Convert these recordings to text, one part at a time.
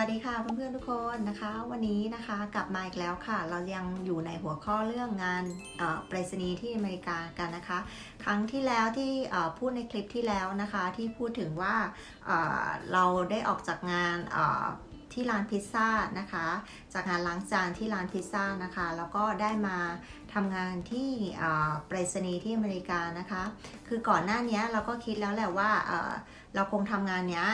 วัสดีค่ะเพื่อนๆทุกคนนะคะ วันนี้นะคะกลับมาอีกแล้วค่ะ เรายังอยู่ในหัวข้อเรื่องงานไปรษณีย์ที่อเมริกากันนะคะ ครั้งที่แล้วที่พูดในคลิปที่แล้วนะคะ ที่พูดถึงว่าเราได้ออกจากงานที่ร้านพิซซ่านะคะ จากงานล้างจานที่ร้านพิซซ่านะคะ แล้วก็ได้มาทำงานที่ไปรษณีย์ที่อเมริกานะคะ คือก่อนหน้านี้เราก็คิดแล้วแหละว่าเราคงทำงานเนี้ย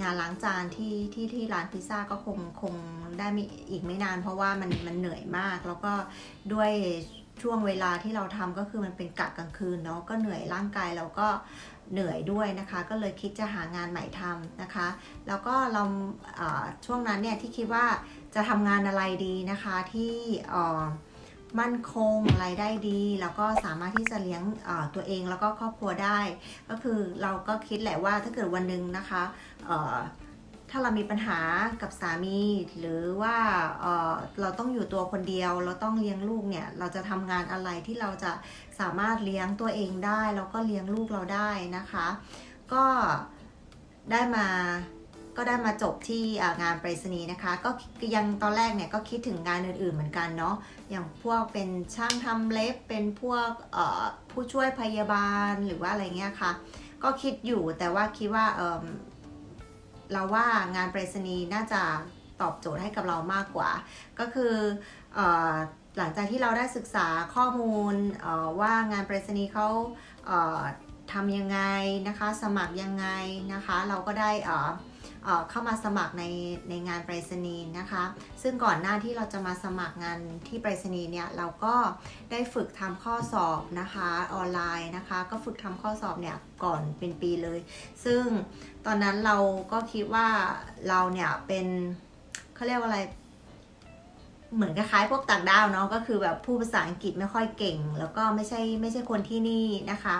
งานล้างจานที่ที่ที่ร้านพิซซ่าก็คงคงได้ไม่อีกไม่นาน เพราะว่ามันมันเหนื่อยมาก แล้วก็ด้วยช่วงเวลาที่เราทำก็คือมันเป็นกะกลางคืนเนาะก็เหนื่อยร่างกายเราก็เหนื่อยด้วยนะคะ ก็เลยคิดจะหางานใหม่ทำนะคะ แล้วก็เราช่วงนั้นเนี่ยที่คิดว่าจะทำงานอะไรดีนะคะที่อ่อ มั่นคงรายได้ดี แล้วก็สามารถที่จะเลี้ยงตัวเองแล้วก็ครอบครัวได้ ก็คือเราก็คิดแหละว่าถ้าเกิดวันหนึ่งนะคะถ้าเรามีปัญหากับสามี หรือว่าเเราต้องอยู่ตัวคนเดียว เราต้องเลี้ยงลูกเนี่ย เราจะทำงานอะไรที่เราจะสามารถเลี้ยงตัวเองได้ แล้วก็เลี้ยงลูกเราได้นะคะ ก็ได้มา ก็ได้มาจบที่งานไปรษณีย์นะคะ ก็ยังตอนแรกเนี่ยก็คิดถึงงานอื่นๆเหมือนกันเนาะอย่างพวกเป็นช่างทำเล็บเป็นพวกผู้ช่วยพยาบาลหรือว่าอะไรเงี้ยค่ะ ก็คิดอยู่แต่ว่าคิดว่าเเราว่างานไปรษณีย์น่าจะตอบโจทย์ให้กับเรามากกว่า ก็คืออหลังจากที่เราได้ศึกษาข้อมูลว่างานไปรษณีย์เขาทำยังไงนะคะ สมัครยังไงนะคะ เราก็ได้ เข้ามาสมัครในในงานไปรษณีย์นะคะ ซึ่งก่อนหน้าที่เราจะมาสมัครงานที่ไปรษณีย์เนี่ยเราก็ได้ฝึกทำข้อสอบนะคะออนไลน์นะคะ ก็ฝึกทำข้อสอบเนี่ยก่อนเป็นปีเลย ซึ่งตอนนั้นเราก็คิดว่าเราเนี่ยเป็นเขาเรียกว่าอะไรเหมือนคล้ายๆพวกต่างดาวเนาะก็คือแบบพูดภาษาอังกฤษไม่ค่อยเก่ง แล้วก็ไม่ใช่ไม่ใช่คนที่นี่นะคะ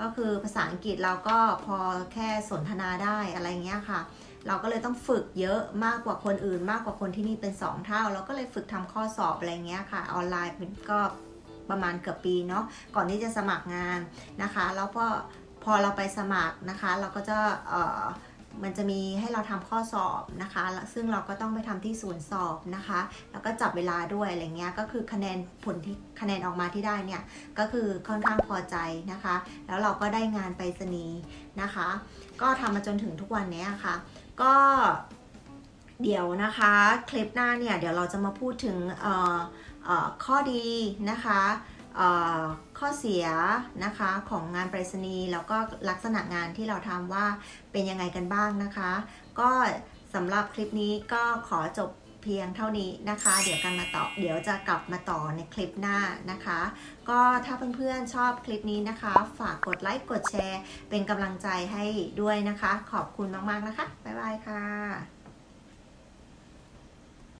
ก็คือภาษาอังกฤษเราก็พอแค่สนทนาได้อะไรเงี้ยค่ะ เราก็เลยต้องฝึกเยอะมากกว่าคนอื่น มากกว่าคนที่นี่เป็น 2 เท่า เราก็เลยฝึกทำข้อสอบอะไรเงี้ยค่ะ ออนไลน์เป็นก็ประมาณเกือบปีเนาะก่อนที่จะสมัครงานนะคะ แล้วพอพอเราไปสมัครนะคะ เราก็จะเอ่อ มันจะมีให้เราทำข้อสอบนะคะ ซึ่งเราก็ต้องไปทำที่ศูนย์สอบนะคะ แล้วก็จับเวลาด้วยอะไรเงี้ย ก็คือคะแนนผลที่คะแนนออกมาที่ได้เนี่ย ก็คือค่อนข้างพอใจนะคะ แล้วเราก็ได้งานไปรษณีย์นะคะ ก็ทำมาจนถึงทุกวันนี้ค่ะ ก็เดี๋ยวนะคะคลิปหน้าเนี่ย เดี๋ยวเราจะมาพูดถึงข้อดีนะคะ ข้อเสียนะคะของงานไปรษณีย์แล้วก็ลักษณะงานที่เราทำว่าเป็นยังไงกันบ้างนะคะ ก็สำหรับคลิปนี้ก็ขอจบเพียงเท่านี้นะคะ เดี๋ยวกันมาต่อ เดี๋ยวจะกลับมาต่อในคลิปหน้านะคะ ก็ถ้าเพื่อนๆชอบคลิปนี้นะคะ ฝากกดไลค์กดแชร์ เป็นกำลังใจให้ด้วยนะคะ ขอบคุณมากๆนะคะ บ๊ายบายค่ะ